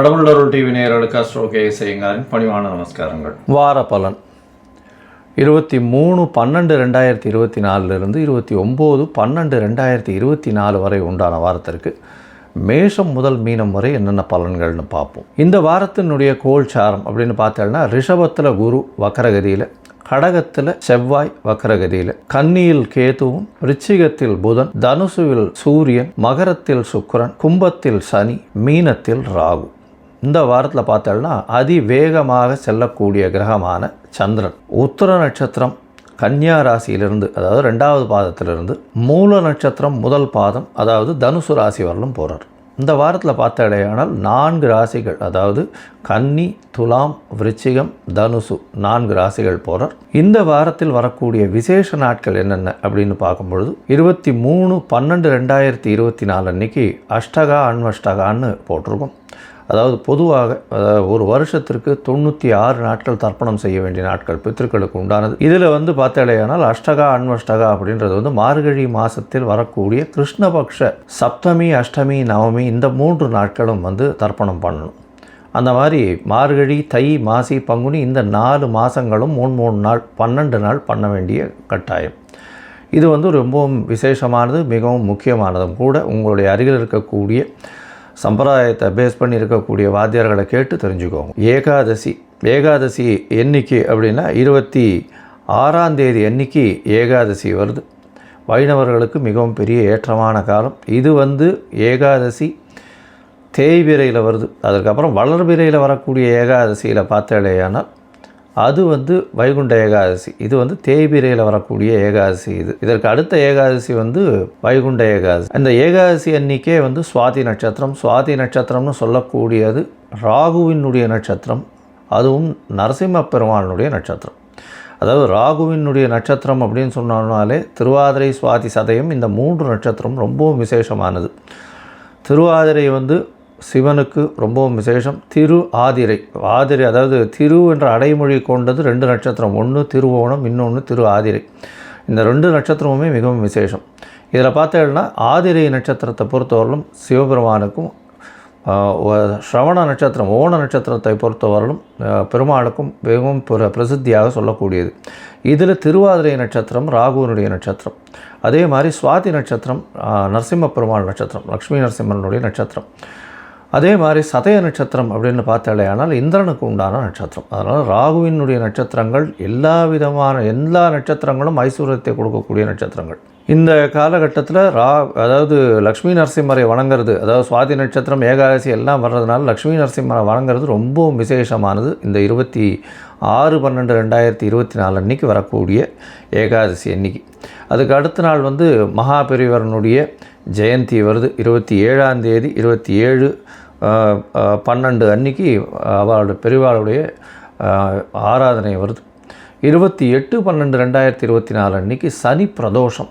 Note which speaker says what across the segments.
Speaker 1: கடவுளருள் TV நேயர்களுக்கு Astro K செய்யுங்காரின் பணிவான நமஸ்காரங்கள்.
Speaker 2: வார பலன் இருபத்தி மூணு பன்னெண்டு ரெண்டாயிரத்தி இருபத்தி நாலுலேருந்து இருபத்தி ஒம்பது பன்னெண்டு ரெண்டாயிரத்தி இருபத்தி நாலு வரை உண்டான வாரத்திற்கு மேஷம் முதல் மீனம் வரை என்னென்ன பலன்கள்னு பார்ப்போம். இந்த வாரத்தினுடைய கோல் சாரம் அப்படின்னு பார்த்தோம்னா ரிஷபத்தில் குரு வக்கரகதியில் கடகத்தில் செவ்வாய் வக்கரகதியில் கன்னியில் கேதுவும் ரிச்சிகத்தில் புதன் தனுசுவில் சூரியன் மகரத்தில் சுக்கரன் கும்பத்தில் சனி மீனத்தில் ராகு. இந்த வாரத்தில் பார்த்தோம்னா அதிவேகமாக செல்லக்கூடிய கிரகமான சந்திரன். உத்தர நட்சத்திரம் கன்னியா ராசியிலிருந்து அதாவது ரெண்டாவது பாதத்திலிருந்து மூல நட்சத்திரம் முதல் பாதம் அதாவது தனுசு ராசி வரலும் போகிறார் இந்த வாரத்தில் பார்த்தடையானால் நான்கு ராசிகள் அதாவது கன்னி துலாம் விருச்சிகம் தனுசு நான்கு ராசிகள் போகிறார் இந்த வாரத்தில் வரக்கூடிய விசேஷ நாட்கள் என்னென்ன அப்படின்னு பார்க்கும்பொழுது இருபத்தி மூணு பன்னெண்டு ரெண்டாயிரத்தி இருபத்தி நாலு அன்னைக்கு அஷ்டகா அன்வஷ்டகான்னு போட்டிருக்கோம். அதாவது பொதுவாக அதாவது ஒரு வருஷத்திற்கு தொண்ணூற்றி ஆறு நாட்கள் தர்ப்பணம் செய்ய வேண்டிய நாட்கள் பித்திருக்களுக்கு உண்டானது. இதில் வந்து பார்த்தாலேயானால் அஷ்டகா அன்வஷ்டகா அப்படின்றது வந்து மார்கழி மாதத்தில் வரக்கூடிய கிருஷ்ணபக்ஷ சப்தமி அஷ்டமி நவமி இந்த மூன்று நாட்களும் வந்து தர்ப்பணம் பண்ணணும். அந்த மாதிரி மார்கழி தை மாசி பங்குனி இந்த நாலு மாதங்களும் மூணு மூணு நாள் பன்னெண்டு நாள் பண்ண வேண்டிய கட்டாயம். இது வந்து ரொம்பவும் விசேஷமானது மிகவும் முக்கியமானதும் கூட உங்களுடைய அருகில் இருக்கக்கூடிய சம்பிரதாயத்தை பேஸ் பண்ணி இருக்கக்கூடிய வாத்தியார்களை கேட்டு தெரிஞ்சுக்கோங்க. ஏகாதசி. ஏகாதசி எண்ணிக்கை அப்படின்னா இருபத்தி ஆறாம் தேதி அன்னைக்கு ஏகாதசி வருது. வைணவர்களுக்கு மிகவும் பெரிய ஏற்றமான காலம். இது வந்து ஏகாதசி தேய்பிரையில் வருது. அதுக்கப்புறம் வளர்பிரையில் வரக்கூடிய ஏகாதசியில் பார்த்தாலேயானால் அது வந்து வைகுண்ட ஏகாதசி. இது வந்து தேய்பிரையில் வரக்கூடிய ஏகாதசி இது. இதற்கு அடுத்த ஏகாதசி வந்து வைகுண்ட ஏகாதசி. அந்த ஏகாதசி அன்னைக்கே வந்து சுவாதி நட்சத்திரம். சுவாதி நட்சத்திரம்னு சொல்லக்கூடியது ராகுவினுடைய நட்சத்திரம். அதுவும் நரசிம்ம பெருமானுடைய நட்சத்திரம். அதாவது ராகுவினுடைய நட்சத்திரம் அப்படின்னு சொன்னாலே திருவாதிரை சுவாதி சதயம் இந்த மூன்று நட்சத்திரம் ரொம்பவும் விசேஷமானது. திருவாதிரை வந்து சிவனுக்கு ரொம்பவும் விசேஷம். திரு ஆதிரை. ஆதிரை அதாவது திரு என்ற அடைமொழி கொண்டது ரெண்டு நட்சத்திரம். ஒன்று திருவோணம் இன்னொன்று திரு ஆதிரை. இந்த ரெண்டு நட்சத்திரமுமே மிகவும் விசேஷம். இதில் பார்த்தீங்கன்னா ஆதிரை நட்சத்திரத்தை பொறுத்தவரையிலும் சிவபெருமானுக்கும் ஸ்ரவண நட்சத்திரம் ஓண நட்சத்திரத்தை பொறுத்தவரையிலும் பெருமாளுக்கும் மிகவும் பிர பிரசித்தியாக சொல்லக்கூடியது. இதில் திருவாதிரை நட்சத்திரம் ராகுவனுடைய நட்சத்திரம். அதே மாதிரி சுவாதி நட்சத்திரம் நரசிம்ம பெருமாள் நட்சத்திரம் லக்ஷ்மி நரசிம்மனுடைய நட்சத்திரம். அதே மாதிரி சதய நட்சத்திரம் அப்படின்னு பார்த்தாலே ஆனால் இந்திரனுக்கு உண்டான நட்சத்திரம். அதனால் ராகுவினுடைய நட்சத்திரங்கள் எல்லா விதமான எல்லா நட்சத்திரங்களும் ஐஸ்வர்யத்தை கொடுக்கக்கூடிய நட்சத்திரங்கள். இந்த காலகட்டத்தில் ரா அதாவது லக்ஷ்மி நரசிம்மரை வணங்குறது அதாவது சுவாதி நட்சத்திரம் ஏகாதசி எல்லாம் வர்றதுனால லக்ஷ்மி நரசிம்மரை வணங்குறது ரொம்பவும் விசேஷமானது. இந்த இருபத்தி ஆறு பன்னெண்டு ரெண்டாயிரத்தி இருபத்தி நாலு அன்றைக்கி வரக்கூடிய ஏகாதசி அன்னைக்கு. அதுக்கு அடுத்த நாள் வந்து மகாபெரிவரனுடைய ஜெயந்தி வருது. இருபத்தி ஏழாம் தேதி இருபத்தி ஏழு பன்னெண்டு அன்னைக்கு அவளோட பெரியவாளுடைய ஆராதனை வருது. இருபத்தி எட்டு பன்னெண்டு ரெண்டாயிரத்தி இருபத்தி நாலு அன்றைக்கி சனி பிரதோஷம்.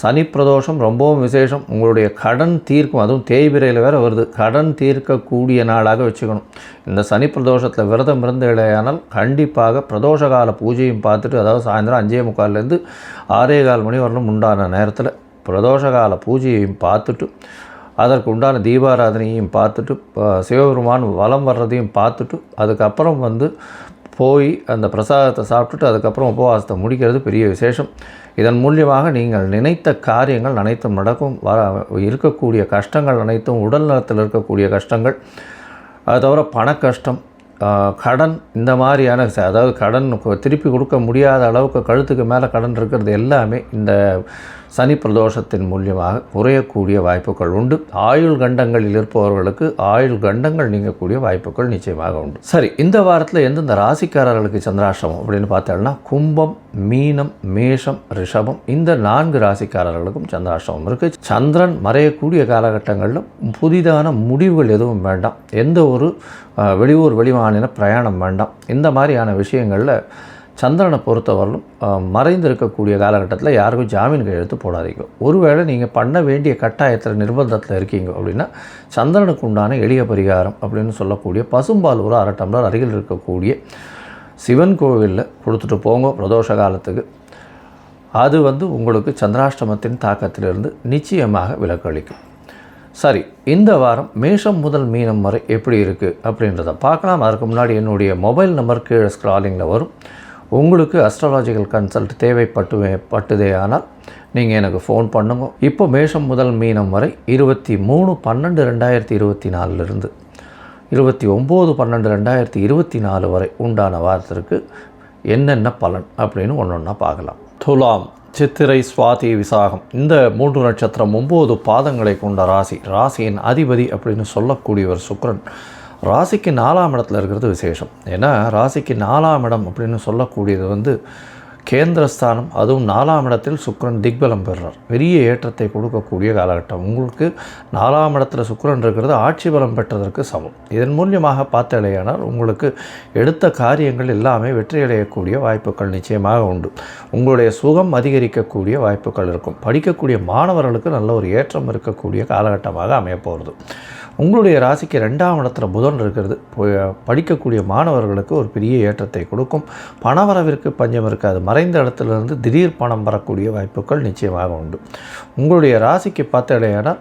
Speaker 2: சனி பிரதோஷம் ரொம்பவும் விசேஷம். உங்களுடைய கடன் தீர்க்கும் அதுவும் தேய்பிரையில் வேறு வருது. கடன் தீர்க்கக்கூடிய நாளாக வச்சுக்கணும். இந்த சனி பிரதோஷத்தில் விரதம் இருந்து இடையானால் கண்டிப்பாக பிரதோஷ கால பூஜையும் பார்த்துட்டு அதாவது சாயந்தரம் அஞ்சே முக்கால்லேருந்து ஆறே கால் மணி வரணும் உண்டான நேரத்தில் பிரதோஷ கால பூஜையையும் பார்த்துட்டு அதற்கு உண்டான தீபாராதனையும் பார்த்துட்டு சிவபெருமான் வலம் வர்றதையும் பார்த்துட்டு அதுக்கப்புறம் வந்து போய் அந்த பிரசாதத்தை சாப்பிட்டுட்டு அதுக்கப்புறம் உபவாசத்தை முடிக்கிறது பெரிய விசேஷம். இதன் மூலியமாக நீங்கள் நினைத்த காரியங்கள் அனைத்தும் நடக்கும். வர இருக்கக்கூடிய கஷ்டங்கள் அனைத்தும் உடல் நலத்தில் இருக்கக்கூடிய கஷ்டங்கள். அது தவிர பண கஷ்டம் கடன் இந்த மாதிரியான அதாவது கடன் திருப்பி கொடுக்க முடியாத அளவுக்கு கழுத்துக்கு மேலே கடன் இருக்கிறது எல்லாமே இந்த சனி பிரதோஷத்தின் மூலியமாக குறையக்கூடிய வாய்ப்புகள் உண்டு. ஆயுள் கண்டங்களில் இருப்பவர்களுக்கு ஆயுள் கண்டங்கள் நீங்கக்கூடிய வாய்ப்புகள் நிச்சயமாக உண்டு. சரி இந்த வாரத்தில் எந்தெந்த ராசிக்காரர்களுக்கு சந்திராஷ்டமம் அப்படின்னு பார்த்தோம்னா கும்பம் மீனம் மேஷம் ரிஷபம் இந்த நான்கு ராசிக்காரர்களுக்கும் சந்திராஷ்டமம் இருக்குது சந்திரன் மறையக்கூடிய காலகட்டங்களில் புதிதான முடிவுகள் எதுவும் வேண்டாம். எந்த ஒரு வெளியூர் வெளிமாநில பிரயாணம் வேண்டாம். இந்த மாதிரியான விஷயங்களில் சந்திரனை பொறுத்தவரையிலும் மறைந்திருக்கக்கூடிய காலகட்டத்தில் யாருக்கும் ஜாமீன் கையெழுத்து போடாதீங்க. ஒருவேளை நீங்கள் பண்ண வேண்டிய கட்டாயத்தில் நிர்பந்தத்தில் இருக்கீங்க அப்படின்னா சந்திரனுக்கு உண்டான எளிய பரிகாரம் அப்படின்னு சொல்லக்கூடிய பசும்பால் ஒரு அரை டம்ளர் அருகில் இருக்கக்கூடிய சிவன் கோவிலில் கொடுத்துட்டு போங்க பிரதோஷ காலத்துக்கு. அது வந்து உங்களுக்கு சந்திராஷ்டமத்தின் தாக்கத்திலிருந்து நிச்சயமாக விலக்களிக்கும் சரி இந்த வாரம் மேஷம் முதல் மீனம் வரை எப்படி இருக்குது அப்படின்றத பார்க்கலாம். அதுக்கு முன்னாடி என்னுடைய மொபைல் நம்பர் கீழே ஸ்க்ராலிங்கில் வரும். உங்களுக்கு அஸ்ட்ராலாஜிக்கல் கன்சல்ட் தேவைப்பட்டு பட்டுதே ஆனால் நீங்கள் எனக்கு ஃபோன் பண்ணுங்க. இப்போ மேஷம் முதல் மீனம் வரை இருபத்தி மூணு பன்னெண்டு ரெண்டாயிரத்தி இருபத்தி நாலுலேருந்து இருபத்தி ஒம்பது பன்னெண்டு ரெண்டாயிரத்தி இருபத்தி நாலு வரை உண்டான வாரத்திற்கு என்னென்ன பலன் அப்படின்னு ஒன்று ஒன்றா பார்க்கலாம். துலாம். சித்திரை சுவாதி விசாகம். இந்த மூன்று நட்சத்திரம் ஒம்பது பாதங்களை கொண்ட ராசி. ராசியின் அதிபதி அப்படின்னு சொல்லக்கூடியவர் சுக்ரன். ராசிக்கு நாலாம் இடத்துல இருக்கிறது விசேஷம். ஏன்னா ராசிக்கு நாலாம் இடம் அப்படின்னு சொல்லக்கூடியது வந்து கேந்திரஸ்தானம் அதுவும் நாலாம் இடத்தில் சுக்கரன் திக்பலம் பெறுறார். பெரிய ஏற்றத்தை கொடுக்கக்கூடிய காலகட்டம். உங்களுக்கு நாலாம் இடத்துல சுக்கரன் இருக்கிறது ஆட்சி பலம் பெற்றதற்கு சமம். இதன் மூலியமாக பார்த்தாலேயானால் உங்களுக்கு எடுத்த காரியங்கள் எல்லாமே வெற்றியடையக்கூடிய வாய்ப்புகள் நிச்சயமாக உண்டு. உங்களுடைய சுகம் அதிகரிக்கக்கூடிய வாய்ப்புகள் இருக்கும். படிக்கக்கூடிய மாணவர்களுக்கு நல்ல ஒரு ஏற்றம் இருக்கக்கூடிய காலகட்டமாக அமையப்போகிறது. உங்களுடைய ராசிக்கு ரெண்டாம் இடத்துல புதன் இருக்கிறது. படிக்கக்கூடிய மாணவர்களுக்கு ஒரு பெரிய ஏற்றத்தை கொடுக்கும். பணவரவிற்கு பஞ்சம் இருக்காது. மறைந்த இடத்துலேருந்து திடீர் பணம் வரக்கூடிய வாய்ப்புகள் நிச்சயமாக உண்டு. உங்களுடைய ராசிக்கு பார்த்தடையானால்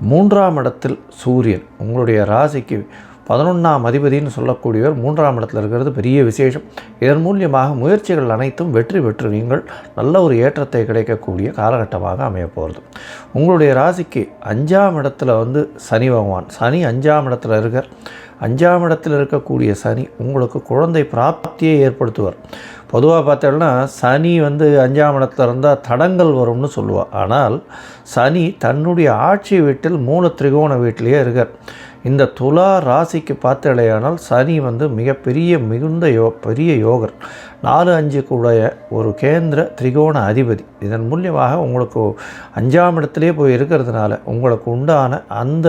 Speaker 2: மூன்றாம் இடத்தில் சூரியன். உங்களுடைய ராசிக்கு பதினொன்றாம் அதிபதினு சொல்லக்கூடியவர் மூன்றாம் இடத்துல இருக்கிறது பெரிய விசேஷம். இதன் மூலியமாக முயற்சிகள் அனைத்தும் வெற்றி பெற்று நீங்கள் நல்ல ஒரு ஏற்றத்தை கிடைக்கக்கூடிய காலகட்டமாக அமையப்போகிறது உங்களுடைய ராசிக்கு அஞ்சாம் இடத்துல வந்து சனி பகவான். சனி அஞ்சாம் இடத்துல இருக்கார். அஞ்சாம் இடத்தில் இருக்கக்கூடிய சனி உங்களுக்கு குழந்தை பிராப்தியை ஏற்படுத்துவார். பொதுவாக பார்த்தோம்னா சனி வந்து அஞ்சாம் இடத்துல இருந்தால் தடங்கள் வரும்னு சொல்லுவாள் ஆனால் சனி தன்னுடைய ஆட்சி வீட்டில் மூல திரிகோண வீட்டிலேயே இருக்கார். இந்த துலா ராசிக்கு பார்த்தலையானால் சனி வந்து மிகப்பெரிய மிகுந்த யோ பெரிய யோகர். நாலு அஞ்சு கூடைய ஒரு கேந்திர திரிகோண அதிபதி. இதன் மூலியமாக உங்களுக்கு அஞ்சாம் இடத்துலேயே போய் இருக்கிறதுனால உங்களுக்கு உண்டான அந்த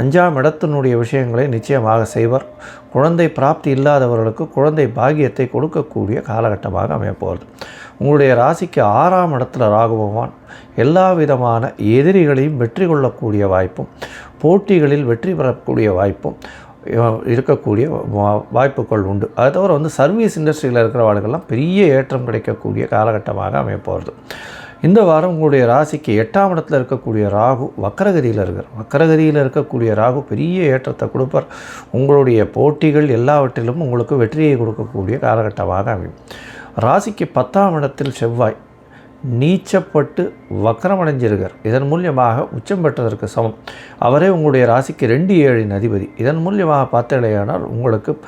Speaker 2: அஞ்சாம் இடத்தினுடைய விஷயங்களை நிச்சயமாக செய்வார். குழந்தை பிராப்தி இல்லாதவர்களுக்கு குழந்தை பாக்கியத்தை கொடுக்கக்கூடிய காலகட்டமாக அமையப்போகிறது. உங்களுடைய ராசிக்கு ஆறாம் இடத்துல ராகுபவான் எல்லா விதமான எதிரிகளையும் வெற்றி கொள்ளக்கூடிய வாய்ப்பும் போட்டிகளில் வெற்றி பெறக்கூடிய வாய்ப்பும் இருக்கக்கூடிய வா- வாய்ப்புகள் உண்டு. அது தவிர வந்து சர்வீஸ் இண்டஸ்ட்ரியில் இருக்கிறவர்களுக்கெல்லாம் பெரிய ஏற்றம் கிடைக்கக்கூடிய காலகட்டமாக அமையப்போகிறது இந்த வாரம் உங்களுடைய ராசிக்கு எட்டாம் இடத்துல இருக்கக்கூடிய ராகு வக்கரகதியில் இருக்கிற வக்கரகதியில் இருக்கக்கூடிய ராகு பெரிய ஏற்றத்தை கொடுப்பார். உங்களுடைய போட்டிகள் எல்லாவற்றிலும் உங்களுக்கு வெற்றியை கொடுக்கக்கூடிய காலகட்டமாக அமையும். ராசிக்கு பத்தாம் இடத்தில் செவ்வாய் நீச்சப்பட்டு வக்கரமடைஞ்சிருக்கார். இதன் மூலியமாக உச்சம் பெற்றதற்கு சமம். அவரே உங்களுடைய ராசிக்கு ரெண்டு ஏழின் அதிபதி. இதன் மூலியமாக பார்த்தடையானால் உங்களுக்கு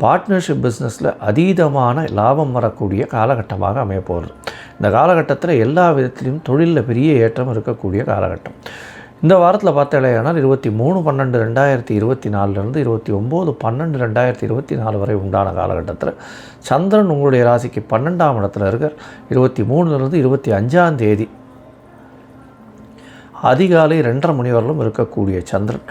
Speaker 2: பார்ட்னர்ஷிப் பிஸ்னஸில் அதீதமான லாபம் வரக்கூடிய காலகட்டமாக அமையப்போகிறது. இந்த காலகட்டத்தில் எல்லா விதத்திலையும் தொழிலில் பெரிய ஏற்றம் இருக்கக்கூடிய காலகட்டம். இந்த வாரத்தில் பார்த்தடையானால் இருபத்தி மூணு பன்னெண்டு ரெண்டாயிரத்தி இருபத்தி நாலுலேருந்து இருபத்தி ஒம்பது பன்னெண்டு ரெண்டாயிரத்தி இருபத்தி நாலு வரை உண்டான காலகட்டத்தில் சந்திரன் உங்களுடைய ராசிக்கு பன்னெண்டாம் இடத்துல இருக்கார். இருபத்தி மூணுலேருந்து இருபத்தி அஞ்சாம் தேதி அதிகாலை ரெண்டரை மணி வரலும் இருக்கக்கூடிய சந்திரன்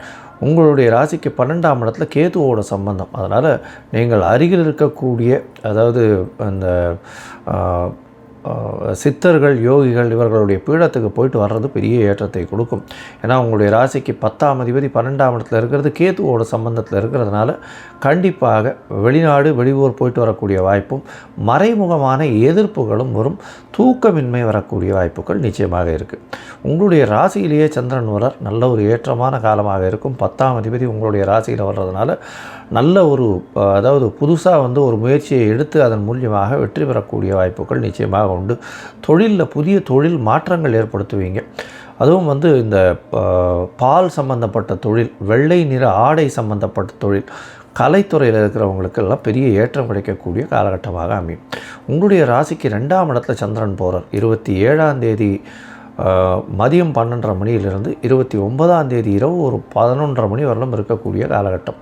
Speaker 2: உங்களுடைய ராசிக்கு பன்னெண்டாம் இடத்துல கேதுவோட சம்பந்தம். அதனால் நீங்கள் அருகில் இருக்கக்கூடிய அதாவது அந்த சித்தர்கள் யோகிகள் இவர்களுடைய பீடத்துக்கு போயிட்டு வர்றது பெரிய ஏற்றத்தை கொடுக்கும். ஏன்னா உங்களுடைய ராசிக்கு பத்தாம் அதிபதி பன்னெண்டாம் இடத்துல இருக்கிறது கேத்துவோட சம்பந்தத்தில் இருக்கிறதுனால கண்டிப்பாக வெளிநாடு வெளியூர் போயிட்டு வரக்கூடிய வாய்ப்பும் மறைமுகமான எதிர்ப்புகளும் வரும். தூக்கமின்மை வரக்கூடிய வாய்ப்புகள் நிச்சயமாக இருக்குது உங்களுடைய ராசியிலேயே சந்திரன் வரார் நல்ல ஒரு ஏற்றமான காலமாக இருக்கும். பத்தாம் அதிபதி உங்களுடைய ராசியில் வர்றதுனால நல்ல ஒரு அதாவது புதுசாக வந்து ஒரு முயற்சியை எடுத்து அதன் மூலியமாக வெற்றி பெறக்கூடிய வாய்ப்புகள் நிச்சயமாக உண்டு. தொழிலில் புதிய தொழில் மாற்றங்கள் ஏற்படுத்துவீங்க. அதுவும் வந்து இந்த பால் சம்பந்தப்பட்ட தொழில் வெள்ளை நிற ஆடை சம்பந்தப்பட்ட தொழில் கலைத்துறையில் இருக்கிறவங்களுக்கெல்லாம் பெரிய ஏற்றம் கிடைக்கக்கூடிய காலகட்டமாக அமையும். உங்களுடைய ராசிக்கு ரெண்டாம் இடத்துல சந்திரன் போகிறார் இருபத்தி ஏழாம் தேதி மதியம் பன்னெண்டரை மணியிலிருந்து இருபத்தி ஒன்பதாம் தேதி இரவு ஒரு பதினொன்றரை மணி வரலும் இருக்கக்கூடிய காலகட்டம்.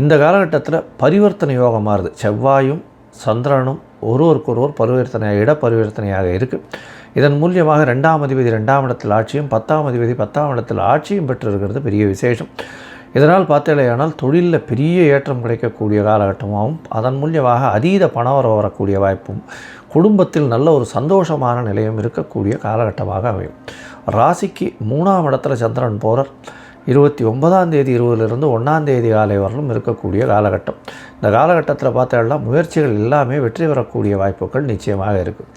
Speaker 2: இந்த காலகட்டத்தில் பரிவர்த்தனை யோகம் மாறுது. செவ்வாயும் சந்திரனும் ஒருவருக்கொருவர் பரிவர்த்தனை இட பரிவர்த்தனையாக இருக்குது இதன் மூலியமாக ரெண்டாம் அதிபதி ரெண்டாம் இடத்தில் ஆட்சியும் பத்தாம் அதிபதி பத்தாம் இடத்தில் ஆட்சியும் பெற்றிருக்கிறது. பெரிய விசேஷம். இதனால் பார்த்தேலையானால் தொழிலில் பெரிய ஏற்றம் கிடைக்கக்கூடிய காலகட்டமாகவும் அதன் மூலியமாக அதீத பணவரம் வரக்கூடிய வாய்ப்பும் குடும்பத்தில் நல்ல ஒரு சந்தோஷமான நிலையும் இருக்கக்கூடிய காலகட்டமாக அமையும். ராசிக்கு மூணாம் இடத்துல சந்திரன் போகிறார் இருபத்தி ஒன்பதாம் தேதி இருபதுலேருந்து ஒன்றாம் தேதி காலை வரலும் இருக்கக்கூடிய காலகட்டம். இந்த காலகட்டத்தில் பார்த்தோம்னா முயற்சிகள் எல்லாமே வெற்றி பெறக்கூடிய வாய்ப்புகள் நிச்சயமாக இருக்குது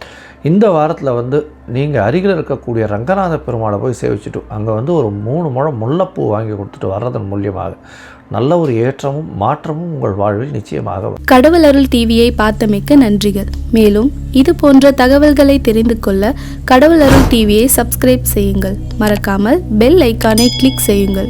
Speaker 2: இந்த வாரத்தில் வந்து நீங்கள் அருகில் இருக்கக்கூடிய ரங்கநாத பெருமாளை போய் சேவிச்சுட்டு அங்கே வந்து ஒரு மூணு முழம் முல்லைப்பூ வாங்கி கொடுத்துட்டு வர்றதன் மூலியமாக நல்ல ஒரு ஏற்றமும் மாற்றமும் உங்கள் வாழ்வில் நிச்சயமாக
Speaker 3: கடவுள் அருள் டிவியை பார்த்தமைக்க நன்றிகள். மேலும் இது போன்ற தகவல்களை தெரிந்து கொள்ள கடவுள் அருள் டிவியை சப்ஸ்கிரைப் செய்யுங்கள். மறக்காமல் பெல் ஐக்கானை கிளிக் செய்யுங்கள்.